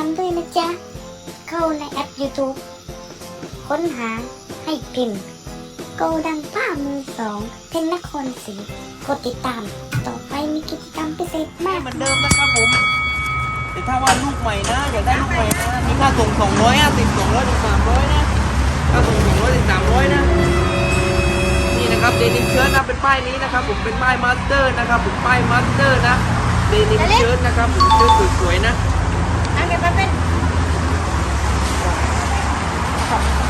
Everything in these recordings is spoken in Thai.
ามด้วยนะจ๊ะ เข้าในแอป YouTube ค้นหาให้พิมพ์ โกดังผ้ามือสองเทนนครศรีกดติดตาม ต่อไปมีกิจกรรมพิเศษมากเหมือนเดิมนะครับผมแต่ถ้าว่าลูกใหม่นะอยากได้ลูกใหม่นะมีค่าส่งสองร้อยห้าสิบสองร้อยถึงสามร้อยนะค่าส่งสองร้อยถึงสามร้อยนะนี่นะครับเดนิมเชิ้ตนะเป็นป้ายนี้นะครับ ผมเป็นป้ายมาสเตอร์นะครับผมป้ายมาสเตอร์นะเดนิมเชิ้ตนะครับผมเชิ้ตสวยๆนะ อันนี้มันเป็น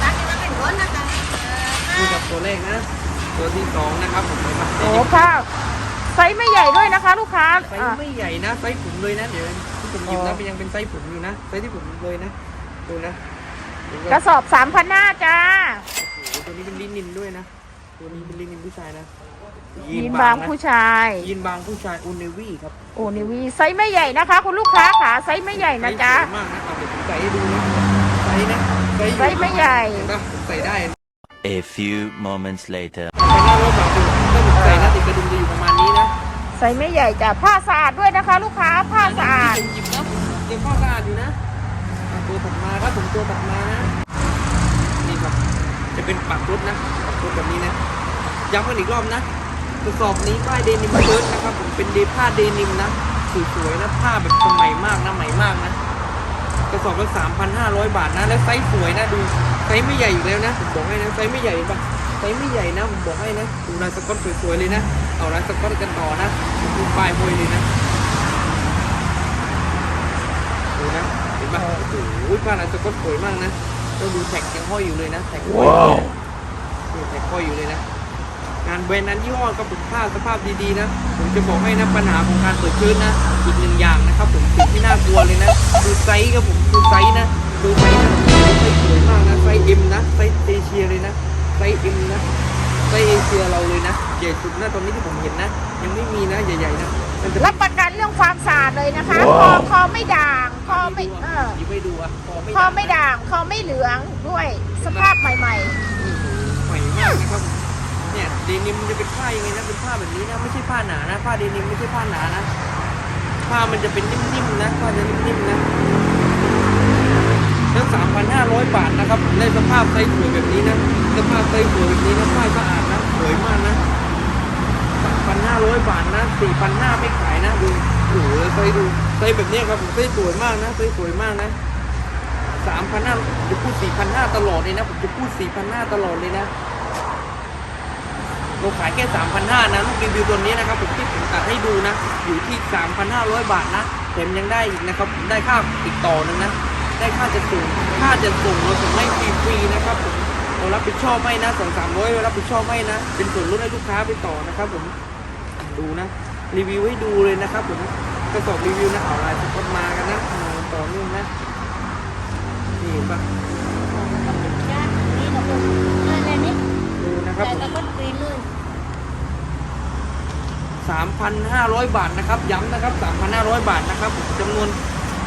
อันนี้มันเป็นก้นนะคะ ดูกับ ตัวเลขนะ ตัวที่สองนะครับผมเป็นโอ้ผ้าไซส์ไม่ใหญ่ด้วยนะคะ ลูกค้าไซอะส์ไม่ใหญ่นะไซส์ผมเลยนะเดี๋ยวที่ผมหยิบอ๋นะอเป็นยังเป็นไซส์ผมอยู่นะไซส์ที่ผมเลยนะดูนะดูกระสอบสามพันห้าจ้าโอ้โหตัวนี้เป็นลินินด้วยนะตัวนี้เป็นลินินผู้ชายนะยีนบางนะผู้ชายยีนบางผู้ชายอุนเนวี่ครับโอ้นิวีไซส์ไม่ใหญ่นะคะ คุณลูกค้าขาไซส์ไม่ใหญ่นะจ๊ะไซส์สวยมากนะเอาเดี๋ยวผมใส่ให้ดูนะไซส์นะไซส์อยู่ไซส์ไม่ใหญ่เห็นปะผมใส่ได้ A few moments later. ใส่หน้ารถแบบดูถ้าผมใส่หน้าติดกระดุมจะอยู่ประมาณนี้นะไซส์ไม่ใหญ่จ้ะผ้าสะอาดด้วยนะคะ ลูกค้าผ้าสะอาดผมหยิบนะเตรียมข้าวสะอาดอยู่นะอะตัวถัดมาครับผมตัวถัดมานะ นี่ครับ จะเป็นปักรถนะปักรถแบบนี้นะ ย้ำกันอีกรอบนะกระสอบนี้ป้ายเดนิมเฟิร์สนะครับผมเป็นเดผ้าเดนิมนะสวยๆนะผ้าแบบสมัยมากนะใหม่มากนะ กระสอบละ3,500 บาทนะ และไซส์สวยนะ ดูไซส์ไม่ใหญ่อยู่แล้วนะผมบอกให้นะไซส์ไม่ใหญ่ปะไซส์ไม่ใหญ่นะผมบอกให้นะดูลายสก๊อตสวยๆเลยนะ เอาลายสก๊อตกันต่อนะผมดูป้ายมวยเลยนะดูนะเห็นปะโอ้โหป้ายลายสก๊อตสวยมากนะต้องดูแท็กยังห้อยอยู่เลยนะแท็กห้อยอยู่เลยนี่แท็กห้อยอยู่เลยนะงานแบรนด์นั้นยี่ห้อก็เป็นผ้าสภาพดีๆนะ ผมจะบอกให้นะปัญหาของการเปิดชื้นนะอีกหนึ่งอย่างนะครับผมสิ่งที่น่ากลัวเลยนะดูไซส์ครับผม ดูไซส์นะ ดูไซส์นะไซส์สวยมากนะ ไซส์เอ็มนะ ไซส์เอเชียเลยนะ ไซส์เอ็มนะ ไซส์เอเชียเราเลยนะใหญ่สุดนะตอนนี้ที่ผมเห็นนะ ยังไม่มีนะใหญ่ๆนะมันจะรับประกันเรื่องความสะอาดเลยนะคะ คอคอไม่ด่าง คอไม่เออยิบไม่ดูอะคอไม่คอไม่ด่าง คอไม่เหลืองด้วย สภาพใหม่ใหม่มากนะครับเนี่ยเดนิมมันจะเป็นผ้ายังไงนะเป็นผ้าแบบนี้นะไม่ใช่ผ้าหนานะผ้าเดนิมไม่ใช่ผ้าหนานะผ้ามันจะเป็นนิ่มๆนะผ้าจะนิ่มๆนะ ทั้ง 3,500 บาทนะครับผมได้สภาพไซส์สวยแบบนี้นะสภาพไซส์สวยแบบนี้นะผ้าสะอาดนะสวยมากนะ 3,500 บาทนะ4,500ไม่ขายนะดูโอ้โหไซส์ดูไซส์แบบนี้ครับผมไซส์สวยมากนะไซส์สวยมากนะ3,500จะพูด4,500ตลอดเลยนะผมจะพูด4,500ตลอดเลยนะเราขายแค่ 3,500นะลูกรีวิวตัวนี้นะครับผมที่ผมตัดให้ดูนะ อยู่ที่ 3,500 บาทนะแถมยังได้อีกนะครับ ผมได้ค่าติดต่อหนึงนะ ได้ค่าจะส่งค่าจะส่งเราส่งให้ฟรีๆนะครับผมเรารับผิดชอบให้นะสองสามร้อยเรารับผิดชอบให้นะ เป็นส่วนลดให้ลูกค้าไปต่อนะครับผมดูนะ รีวิวให้ดูเลยนะครับผมกระสอบรีวิวนะเอาลายสก๊อตมากันนะมาต่อเนื่องนะนี่เห็นปะนี่นะคุณอะไรนี่ดูนะครับแต่ผมละคนกรีนเลย3,500 บาทนะครับ ย้ำนะครับ 3,500 บาทนะครับผมจำนวน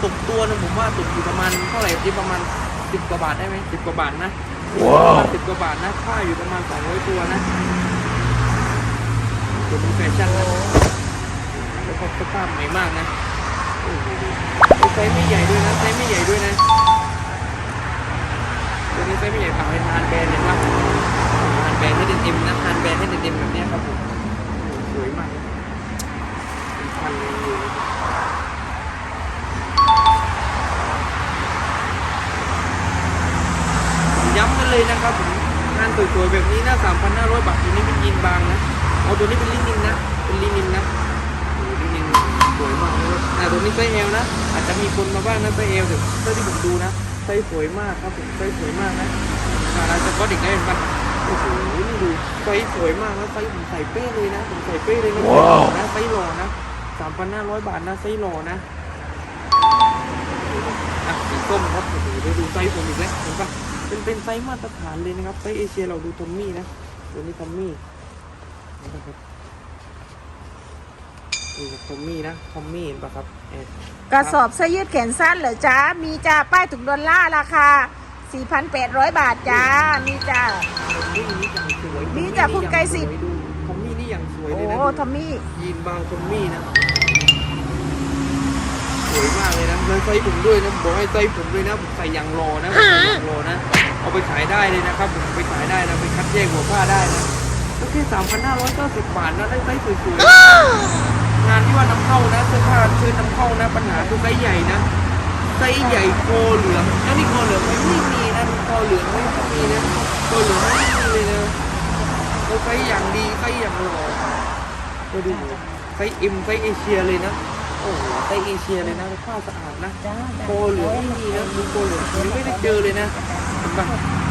ตกตัวนะผมว่าตกอยู่ประมาณเท่าไหร่ที่ประมาณ10กว่าบาทได้ไหม10กว่าบาทนะประมาณ10กว่าบาทนะค่าอยู่ประมาณ200ตัวนะตัวเป็นแฟชั่นนะแล้วก็สภาพใหม่มากนะโอ้โหดูไซส์ไม่ใหญ่ด้วยนะไซส์ไม่ใหญ่ด้วยนะตัวนี้ไซส์ไม่ใหญ่ฝากเป็นทานแบรนด์เห็นปะทานแบรนด์ให้เต็มๆนะทานแบรนด์ให้เต็มๆแบบเนี้ยครับผมสวยมากเป็นพันเลยอยู่ย้ำกันเลยนะครับผมงาน สวยๆแบบนี้นะ3,500บาทตัวนี้เป็นยีนบางนะเอาตัวนี้เป็นลินินนะเป็นลินินนะลินินสวยมากเลยแต่ตัวนี้ไซส์เอลนะ อาจจะมีคนมาบ้างนะไซส์เอลแต่เท่าที่ผมดูนะไซส์สวยมากครับผมไซส์สวยมากนะการาจะก็เด็กได้เห็นปะโอ้โหนี่ดูไซส์สวยมากนะไซส์ผมใส่เป้เลยนะผมใส่เป้เลยนะว้าวนะไซส์หล่อนะ3,500บาทนะไซส์หล่อนะอะสีส้มครับโอ้โหเดี๋ยวดูไซส์ผมอีกแล้วเห็นปะ เป็นเป็นไซส์มาตรฐานเลยนะครับไซส์เอเชียเราดูทอมมี่นะตัวนี้ทอมมี่นะครับดูทอมมี่นะทอมมี่เห็นปะครับเอ๊ะๆกระสอบเสื้อยืดแขนสั้นเหรอจ้ามีจ้าป้ายถุงดอลลาร์ราคา 4,800 บาทจ้ามีจ้าทอมมี่นี่อย่างสวยนี่จ้ะคุณไกรสิทธิ์ดูทอมมี่นี่อย่างสวยโอ้เลยนะทอมมี่ยีนบางทอมมี่นะ สวยมากเลยนะรนะไซส์ผมด้วยนะบอกให้ไซส์ผมด้วยนะผมใส่อย่างรอนะผมใส่อย่างรอนะ เอาไปขายได้เลยนะครับผมเอาไปขายได้นะไปคัดแยกหัวผ้าได้นะก็แค่สามพันห้าร้อยเก้าสิบบาทนะได้ไซส์สวยๆงานที่ว่านำเข้านะเสื้อผ้าซื้อนำเข้านะ ปัญหาคือไซส์ใหญ่นะไซส์ใหญ่โคเหลืองแล้วนี่โคเหลืองไม่มีนะโคเหลืองไม่มีนะโคเหลืองไม่มีเลยนะเขาไซส์อย่างดีไซส์อย่างหล่อก็ดูไซส์เอ็มไซส์เอเชียเลยนะ โอ้โหไซส์เอเชียเลยนะผ้าสะอาดนะโคเหลืองไม่มีนะดูโคเหลืองยังไม่ได้เจอเลยนะเห็นปะ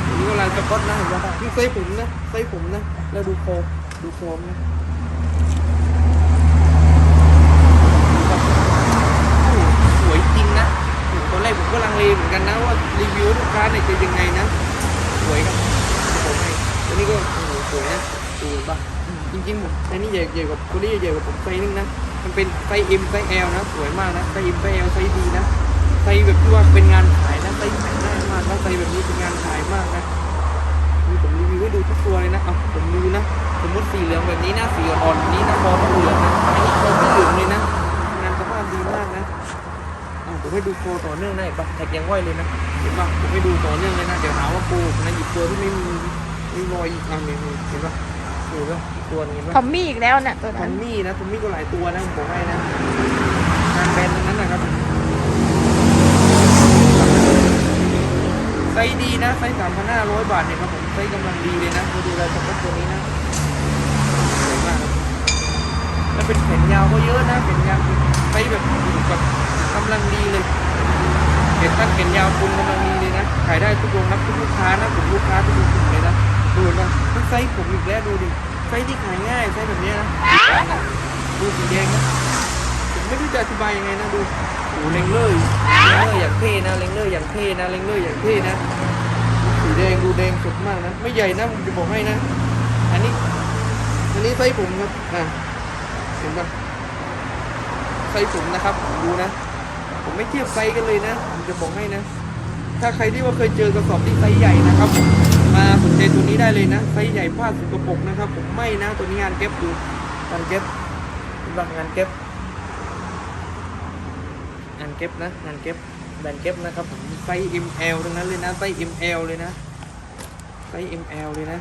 อันนี้ก็ลายสก๊อตนะเห็นปะนี่ไซส์ผมนะไซส์ผมนะ แล้วดูโคดูโคมนะโอ้โหสวยจริงนะโอ้โหตอนแรกผมก็ลังเลเหมือนกันนะว่ารีวิวลูกค้าเนี่ยจะยังไงนะสวยครับผมให้ตัวนี้ก็โอ้โหสวยนะดูปะจริงๆผมไอ้นี่ใหญ่ใหญ่กว่าตัวนี้ใหญ่กว่าผมไซส์นึงนะ มันเป็นไซส์ M ไซส์ L นะสวยมากนะไซส์ M ไซส์ L ไซส์ดีนะไซส์แบบที่ว่าเป็นงานขายนะไซส์ขายง่ายมากนะไซส์แบบนี้เป็นงานขายมากนะนี่ผมรีวิวให้ดูทุกตัวเลยนะเอาผมดูนะสมมติสีเหลืองแบบนี้นะสีอ่อนนี้นะคอต้องเหลืองนะอันนี้คอไม่เหลืองเลยนะ งานสภาพดีมากนะเอาผมให้ดูโคต่อเนื่องได้ปะแท็กยังไหวเลยนะเห็นปะผมให้ดูต่อเนื่องเลยนะเดี๋ยวหาว่าโกนะหยิบตัวที่ไม่มีไม่รอยอีกอันนึงเห็นปะ ดูปะอีกตัวหนึงเห็นปะทอมมี่อีกแล้วน่ะตัวทอนั้นมมี่นะทอมมี่ก็หลายตัวนะผมบอกให้นะงานแบรนด์ทั้งนั้นนะครับไซส์ดีนะไซส์สามพันห้าร้อยบาทเนี่ยครับผมไซส์กำลังดีเลยนะมาดูรายสก๊อตตัวนี้นะสวยมากครับแล้วเป็นแขนยาวก็เยอะนะแขนยาวไซส์แบบแบบกำลังดีเลยเห็นตั้งแขนยาวคุณกำลังดีเลยนะขายได้ทุกโรงรับทุกลูกค้านะผมลูกค้าทุกกลุ่มเลยนะ ดูเห็นปะมันไซส์ผมอีกแล้วดูดิ ไซส์ที่ขายง่ายไซส์แบบเนี้ยนะ ดูสีแดงนะ ผมไม่รู้จะอธิบายยังไงนะดูโอ้โหเลงเลอร์เลงเลอร์อย่างเท่นะเลงเลอร์อย่างเท่นะเลงเลอร์อย่างเท่นะ สีแดงดูแดงสดมากนะ ไม่ใหญ่นะผมจะบอกให้นะ อันนี้ อันนี้ไซส์ผมครับ อะเห็นปะไซส์ผมนะครับ ดูนะ ผมไม่เทียบไซส์กันเลยนะ ผมจะบอกให้นะ ถ้าใครที่ว่าเคยเจอกระสอบที่ไซส์ใหญ่นะครับผ มาสนใจตัวนี้ได้เลยนะไซส์ใหญ่ผ้าสุกระปกนะครับผมไม่นะตัวนี้งานเก็บดูงานเก็บเป็นแบงานเก็บงานเก็บนะงานเก็บแบนเก็บนะครับผมไซส์ ML ทั้งนั้นเลยนะไซส์ ML เลยนะไซส์ ML เลยนะ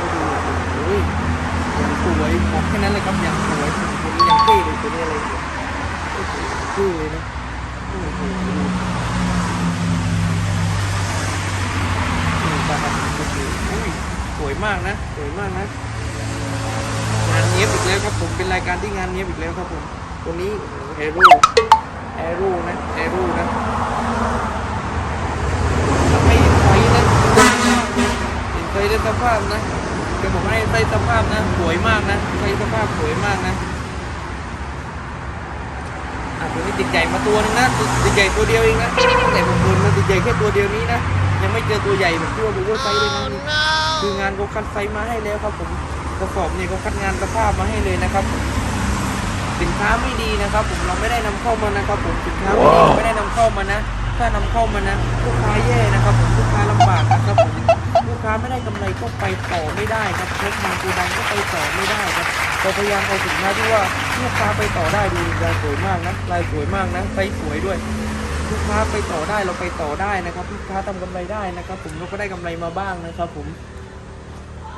ดูโอ้ยอย่างสวยบอกแค่นั้นเลยครับอย่างสวยตัวนี้อย่างเท่เลยตัวนี้อะไรเนี่ยโอ้โหเท่เลยนะโอ้โหนี่ครับโอ้โหอุ้ยส วยมากนะ สวยมากนะงานเนี้ยบอีกแล้วครับผมเป็นรายการที่งานเนี้ยบอีกแล้วครับผมตัวนี้แอรูแอรูนะแอรูนะไม่เนไฟนะเห็นไฟได้สภาพนะจะบอกให้ไฟสภาพนะสวยมากนะไฟสภาพสวยมากนะ วนี้ติดใหญ่มาตัวนึงนะติดติดใหญ่ตัวเดียวเองนะแต่ผมโดนมาติดใหญ่แค่ตัวเดียวนี้นะยังไม่เจอตัวใหญ่แบบที่ว่าบูเวอร์ไซส์เลยนะนี่คืองานเขาคัดไซส์มาให้แล้วครับผมกระสอบเนี่ยเขาคัดงานสภาพมาให้เลยนะครับสินค้าไม่ดีนะครับผมเราไม่ได้นำเข้ามานะครับผมสินค้าไม่ดีเราไม่ได้นำเข้ามานะ ถ้านำเข้ามานะลูกค้าแย่นะครับผมลูกค้าลำบากนะครับผมลูกค้าไม่ได้กำไรก็ไปต่อไม่ได้ครับรถทางกูดังก็ไปต่อไม่ได้ครับ เราพยายามเอาสินค้าที่ว่าลูกค้าไปต่อได้ดูลายสวยมากนะลายสวยมากนะไซส์สวยด้วย ลูกค้าไปต่อได้เราไปต่อได้นะครับ ลูกค้าทำกำไรได้นะครับ ผมเราก็ได้กำไรมาบ้างนะครับ ผม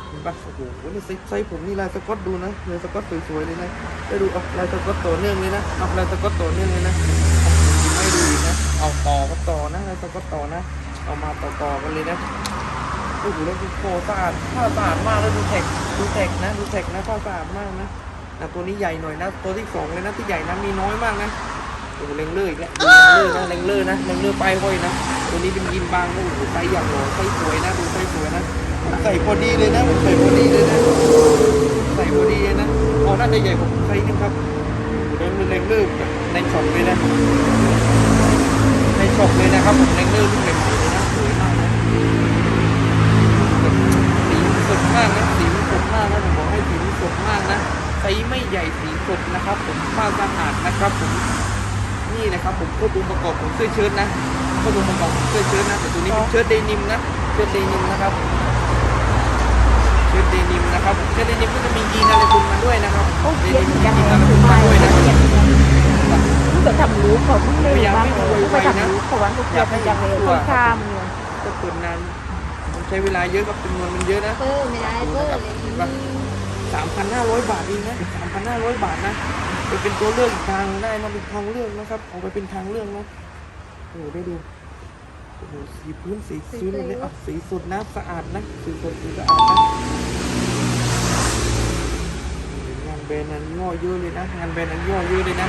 เห็นปะโอ้โหนี่ไซส์ผมนี่ลายสก๊อตดูนะลายสก๊อตสวยๆเลยนะได้ดูเอาลายสก๊อตต่อเนื่องเลยนะเอาลายสก๊อตต่อเนื่องเลยนะไม่ดูอีกนะเอาต่อก็ต่อนะลายสก๊อตต่อนะ เอามาต่อต่อๆกันเลยนะ โอ้โหแล้วดูโคสะอาดผ้าสะอาดมากแล้วดูแท็กดูแท็กนะดูแท็กนะผ้าสะอาดมากนะอะตัวนี้ใหญ่หน่อยนะ ตัวที่สองเลยนะที่ใหญ่นะมีน้อยมากนะโอ้โหเลงเลอร์อีกแล้วเลงเลอร์นะเลงเลอร์นะเลงเลอร์ป้ายห้อยนะ ตัวนี้เป็นยินบางโอ้โหไซส์อย่างหล่อไซส์สวยนะดูไซส์สวยนะผมใส่พอดีเลยนะผมใส่พอดีเลยนะใส่พอดีเลยนะอ๋อน่าจะใหญ่กว่าผมไซส์นึงครับเลงเลงเลอร์ในช็อปเลยนะในช็อปเลยนะครับผมเลงเลอร์รุ่นใหม่ๆเลยนะสวยมาก มันสดมากนะสีมันสดมากนะผมบอกให้สีมันสดมากนะไซส์ไม่ใหญ่สีสดนะครับ ผมผ้าสะอาดนะครับผมนี่นะครับ ผมควบองค์ประกอบของเสื้อเชิ้ตนะควบองค์ประกอบของเสื้อเชิ้ตนะแต่ตัวนี้เป็นเชิ้ตเดนิมนะเชิ้ตเดนิมนะครับเชิ้ตเดนิมนะครับเชิ้ตเดนิมก็จะมียีนอะไรคุณมาด้วยนะครับโอ้เดเขียนนิมอีกมีอย่างยีนหนึ่อะไรงคุณคือมาไม่ด้วยนะเขียนอีกอย่างหนึ่งทำรู้เขาเพิ่งเลยบ้างเลยไปทำรู้เขาวันทุกเดือนมันจะเร็วค่อนข้ามเนี่ยก็เปิดนานมัน ใช้เวลาเยอะกับจำนวนมันเยอะนะเปิ้ลไม่ได้เปิ้ลเลยสามพันห้าร้อยบาทเองนะสามพันห้าร้อยบาทนะไปเป็นตัวเลือกอีกทางได้นะเป็นทางเลือกนะครับเอาไปเป็นทางเลือกนะโอ้โหได้ดูโอ้โหสีพื้นสีซื้นเลยอะสีสดนะสะอาดนะสีสดสีสะอาดนะงานแบรนด์นั้นย่อเยอะเลยนะงานแบรนด์นั้นย่อเยอะเลยนะ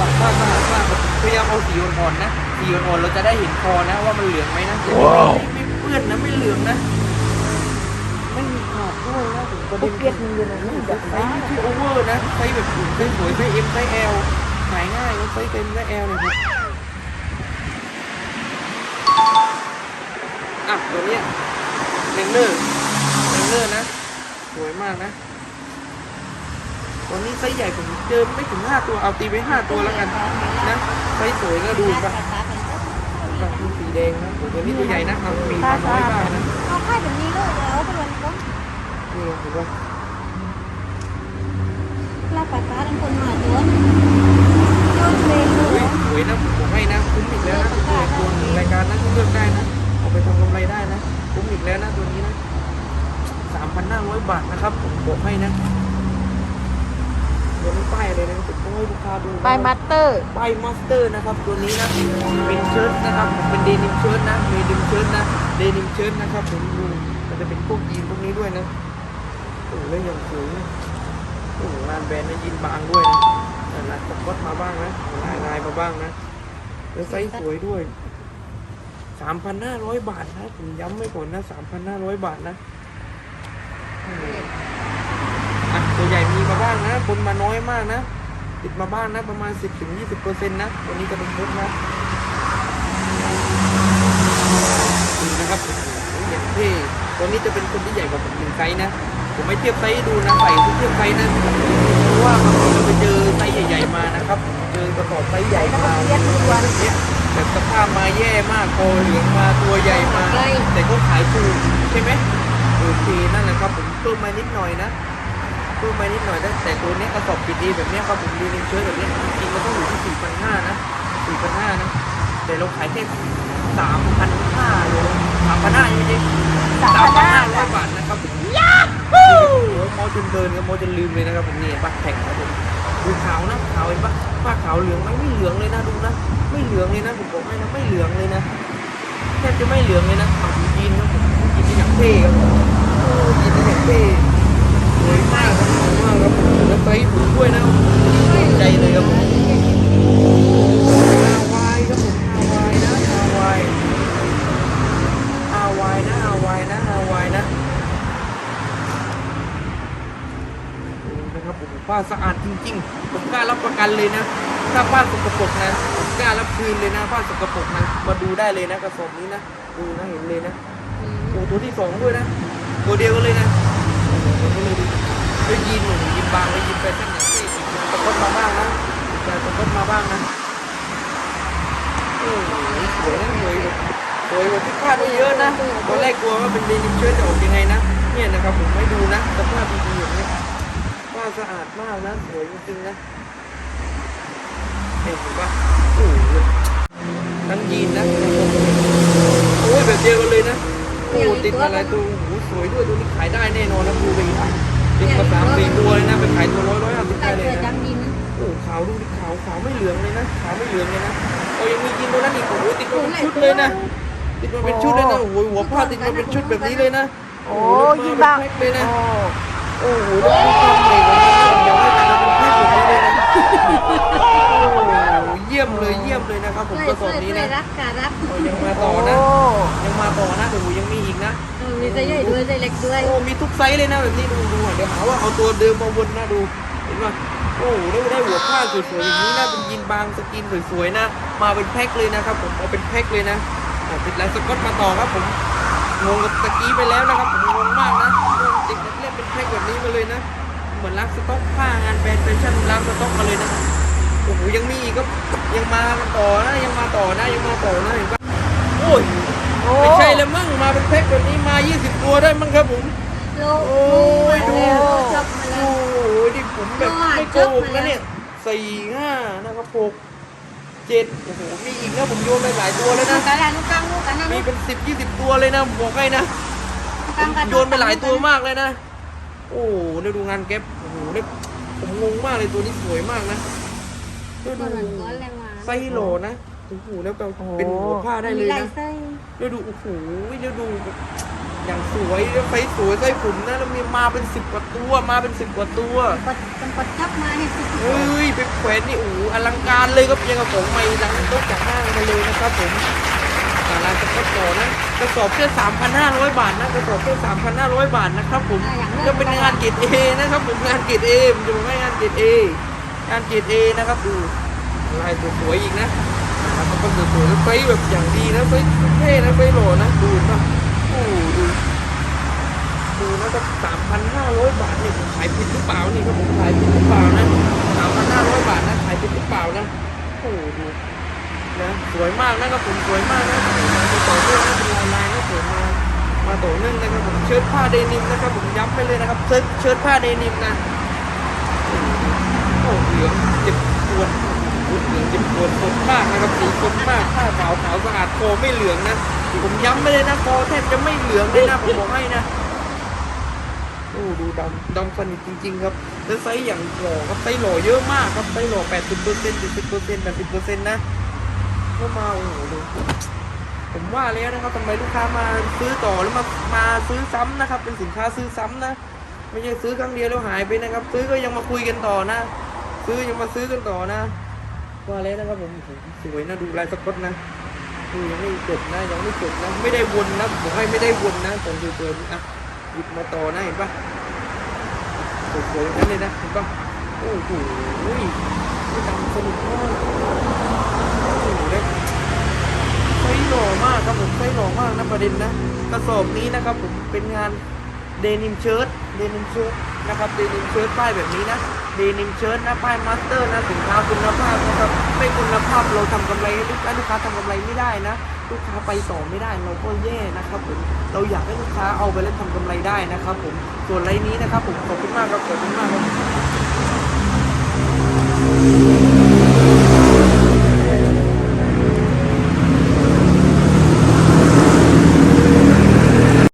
สักผ้าสะอาดมากพยายามเอาสีอ่อนๆนะสีอ่อนๆเราจะได้เห็นคอนะว่ามันเหลืองไหมนะไม่เปื้อนนะไม่เหลืองนะ ไม่มีขาดด้วยนะถึงประเด็กนเกียรมันอยู่ในนี้แบบไซนี้ส์ที่โอเวอร์นะไซส์แบบไซส์สวยไซส์เอ็มไซส์แอลขายง่ายนะไซส์เต็มไซส์แอลเนี่ยครับอะตัวเนี้ยเลนเนอร์เลนเนอร์นะสวยมากนะ ตอนนี้ไซส์ใหญ่ผมเจอไม่ถึงห้าตัวเอาตีไปห้าตัวแล้วกันนะไซส์สวยก็ดูปะแบบมีสีแดงนะโอ้ตัวนี้ตัวใหญ่นะเอามีมาน้อยมากนะเอาค่ายแบบนี้เลยแล้วเป็นวันก็นี่เห็นปะลาป้าป้าทั้งคนมาตัวโยนเลยเลสวยยสวยนะผมให้นะคุ้มอีกแล้วนะตัวตัวหนึ่งรายการนะเลือกได้นะเอาไปทำกำไรได้นะคุ้มอีกแล้วนะตัวนี้นะสามพันห้าร้อยบาทนะครับผมบอกให้นะ ตัวนี้ป้ายเลยนะผมต้องให้ลูกค้าดูนะไปมัตเตอร์ ป้ายมาสเตอร์นะครับ ตัวนี้นะ เป็นเชิ้ตนะครับเป็นเดนิมเชิ้ตนะเดนิมเชิ้ตนะเดนิมเชิ้ตนะครับผมดูมันจะเป็นพวกยีนพวกนี้ด้วยนะโอ้โหแล้วอย่างสูงนะโอ้โหงานแบรนด์นะยีนบางด้วยนะแต่ลายสก๊อตมาบ้างนะลายลายมาบ้างนะ แล้วไซส์สวยด้วย3,500บาทนะผมย้ำไว้ก่อนนะ3,500บาทนะอืมอะตัวใหญ่มีมา บ้างนะบนมาน้อยมากนะติดมาบ้างนะประมาณ 10-20%นะตัวนี้จะเป็นมุกนะดูนะครับโอ้โหอย่างเท่ตัวนี้จะเป็นคนที่ใหญ่กว่าผมหนึ่งไซส์นะผมไม่เทียบไซส์ให้ดูนะใส่เทียบไซส์นะเพราะว่าบางทีเราไปเจอไซส์ใหญ่ ๆมานะครับเจอกระสอบไซส์ใหญ่มาแบบเนี้ยแบบสภาพมาแย่มากคอเหลืองมาตัวใหญ่มาแต่ก็ขายถูกใช่ไหมโอเคนั่นแหละครับผมเพิ่มมานิดหน่อยนะเพิ่มมานิดหน่อยแต่ตัวนี้กระสอบปิดดีแบบนี้ยครับผมดีนิเชื้อแบบนี้จริงมันต้องอยู่ที่สี่พันห้านะสี่พันห้านะแต่เราขายแค่สามพันห้าเลยสามพันห้าจริงๆสามพันห้าร้อยบาทนะครับผมยาฮู้โมจนเดินกับโมจนลืมเลยนะครับผมนี่ปักแท็กครับผมดูขาวนะขาวเห็นปะป้าขาวเหลืองไหมไม่เหลืองเลยนะดูนะไม่เหลืองเลยนะผมบอกให้นะไม่เหลืองเลยนะแทบจะไม่เหลืองเลยนะขับยีนครับผมยีนที่อย่างเท่ครับผมยีนที่อย่างเท่ วยมากครับสวยมากครับผมแล้วไซส์ผมด้วยนะชอบใจเลยครับผมฮาวายครับผมฮาวายนะฮาวายฮาวายนะฮาวายนะฮาวายนะนะครับผมผ้าสะอาดจริง ๆ ผมกล้ารับประกันเลยนะ ถ้าผ้าสกปรกนะผมกล้ารับคืนเลยนะผ้าสกปรกนะ มาดูได้เลยนะกระสอบนี้นะ ดูนะเห็นเลยนะโอ้ตัวที่สองด้วยนะตัวเดียวกันเลยนะ ตัวนี้เลยดิด้ยยีนหนุ่มยีนบางเลยยีนแฟชั่นอย่างที่ตะกดมาบ้างนะแต่ตะกดมาบ้างนะโอ้โหสวยนะสวยสวยกว่าที่คาดไว้เยอะนะตอนแรกกลัวว่าเป็นเดนิมเชิ้ตจะออกยังไงนะเนี่ยนะครับผมไม่ดูนะสภาพดีๆอย่างนี้ว่าสะอาดมากนะสวยจริงๆนะเห็นปะโอ้โหทั้งยีนนะโอ้ยแบบเดียวกันเลยนะ โอ้ติดอะไรตัวโอ้โหสวยด้วยตัวนี้ขายได้แน่นอนนะดูไปอีกติดมาสามสี่ตัวเลยนะไปขายตัวร้อยร้อยห้าสิบใส่ได้เลเสื้ยอนะดำดินโอ้ขาวดูดิขาวขาวไม่เหลืองเลยนะขาวไม่เหลืองเลยนะโอ้ยังมียินตัวนั้นอีกโอ้โหติดมาเป็นชุดเลยนะติดมาเป็นชุดเลยนะโอ้โหหัวผ้าติดมาเป็นชุดแบบนี้เลยนะโอ้โหยี่มาบ้าเป็นแพ็คเลยนะโอ้โอ้โหแล้วดูความใหม่ของมันนะอยากให้มันเป็นแพ็คแบบนี้เลยนะโอ้โหเยี่ยมเลยเยี่ยมเลยนะครับผมเลยกระสอบเลยนี้เลนะยรักการับโอ้ยังมาต่อนะ ยังมาต่อนะโอ้โหยังมีอีกนะมีใจใหญ่ด้วยใจเล็กด้วยโอ้มีทุกไซส์เลยนะแบบนี้ดูดูอะเดี๋ยวหาว่าเอาตัวเดิมมาวนนะดูเห็นป่ะโอ้โหได้ได้หัวผ้าสวยๆอย่างนี้นะเป็นยีนบางสกินสวยๆนะ มาเป็นแพ็คเลยนะครับผมเอาเป็นแพ็คเลยนะอะติดลายสก๊อตมาต่อครับผมงงกับตะกี้ไปแล้วนะครับผมงงมากนะติดเล่นเป็นแพ็คแบบนี้มาเลยนะ เหมือนล้างสต็อกผ้างานแบรนด์แฟชั่นล้างสต็อกมาเลยนะ โอ้โหยังมีอีกก็ยังมากันต่อนะยังมาต่อนะยังมาต่อนะเห็นป่ะโอ้ยไม่ใช่แล้วมั้งมาเป็นแพ็คแบบนี้มา 20 ตัวได้มั้งครับผมโลโอ้ยดูจบมาแล้โอ้วโหดิผมแบบไม่โกหกนะเนี่ยสี่ห้านะครับหกเจ็ดโอ้โหมีอีกนะผมโยนไปหลายตัวเลยลูนะกกันละลูกกังลูกกันนะมีลูกเป็นสิบยี่สิบตัวเลยนะบอกให้นะกังกันโยนไปหลายตัวมากเลยนะ โอ้โหเนี่ยดูงานแก๊ปโอ้โหเนี่ยผมงงมากเลยตัวนี้สวยมากนะ เนี่ยเหมือนดูก้อนเลยมาไซส์โหลนะโอ้โหแล้วก็เป็นหัวผ้าได้เลยมีลายนะไส้เดี๋ยวดูโอ้โหเดี๋ยวดูแบบอย่างสวยไฟสวยไส้ผมนะแล้วมีมาเป็นสิบกว่าตัวมาเป็นสิบกว่าตัวกดเป็นกดจับมาให้สุดเฮ้ยเป็นแขวนนี่โอ้โหอลังการเลยครับยังกับของใหม่ดังต้นจากห้างมาเลยนะครับผมตลาดจะก็ต่อนะกระสอบแค่3,500บาทนะกระสอบแค่3,500บาทนะครับผมก็เป็นงานเกรดเอนะครับผมงานเกรดเอผมจะบอกให้งานเกรดเอ งานเกรดเอนะครับดูลายสวยๆอีกนะนะครับแล้วก็สวยๆแล้วไฟแบบอย่างดีนะไฟเท่นะไฟหล่อนะดูป่ะโอ้โหดูดูนะก็สามพันห้าร้อยบาทนี่ผมขายผิดหรือเปล่านี่ครับผมขายผิดหรือเปล่านะสามพันห้าร้อยบาทนะขายผิดหรือเปล่านะโอ้โหดูนะสวยมากนะครับผมสวยมากนะมาต่อเนื่องนะเป็นลายลายนะสวยมามาต่อเนื่องนะครับผมเชิ้ตผ้าเดนิมนะครับผมย้ำไปเลยนะครับเชิ้ตเชิ้ตผ้าเดนิมนะ เหลืองเจ็บปวดโอ้โหเหลืองเจ็บปวดสดมากนะครับสีสดมากผ้าขาวขาวสะอาดคอไม่เหลืองนะผมย้ำไปเลยนะคอแทบจะไม่เหลืองเลยนะผมบอกให้นะโอ้ดูดำดำสนิทจริง ๆ ครับแล้วไซส์อย่างหล่อครับไซส์หล่อเยอะมากครับไซส์หล่อแปดสิบเปอร์เซ็นต์เจ็ดสิบเปอร์เซ็นต์แปดสิบเปอร์เซ็นต์นะก็มาโอ้โหดูผมว่าแล้วนะครับทำไมลูกค้ามาซื้อต่อแล้วมามาซื้อซ้ำนะครับ เป็นสินค้าซื้อซ้ำนะ ไม่ใช่ซื้อครั้งเดียวแล้วหายไปนะครับ ซื้อก็ยังมาคุยกันต่อนะ ซื้อยังมาซื้อกันต่อนะว่าแล้วนะครับผมโอ้โหสวยนะดูลายสก๊อตนะดูยังไม่จบนะยังไม่จบนะไม่ได้วนนะผมให้ไม่ได้วนนะตอนสวยๆอะหยิบมาต่อนะเห็นปะสวยๆอย่างนั้นเลยนะเห็นปะโอ้โหนี่ดำสนุกมากโอ้โหได้ไส้หล่อมากครับผมไส้หล่อมากนะประเด็นนะกระสอบนี้นะครับผมเป็นงานเดนิมเชิ้ตเดนิมเชิ้ต นะครับดีนิมเชิ้ตป้ายแบบนี้นะดีนิมเชิ้ตนะป้ายมาสเตอร์นะสินค้าคุณภาพนะครับไม่คุณภาพเราทำกำไรให้ลูกค้าลูกค้าทำกำไรไม่ได้นะลูกค้าไปต่อไม่ได้เราก็แย่นะครับผมเราอยากให้ลูกค้าเอาไปแล้วทำกำไรได้นะครับผมส่วนไรนี้นะครับผมขอบคุณมากครับขอบคุณมากครับ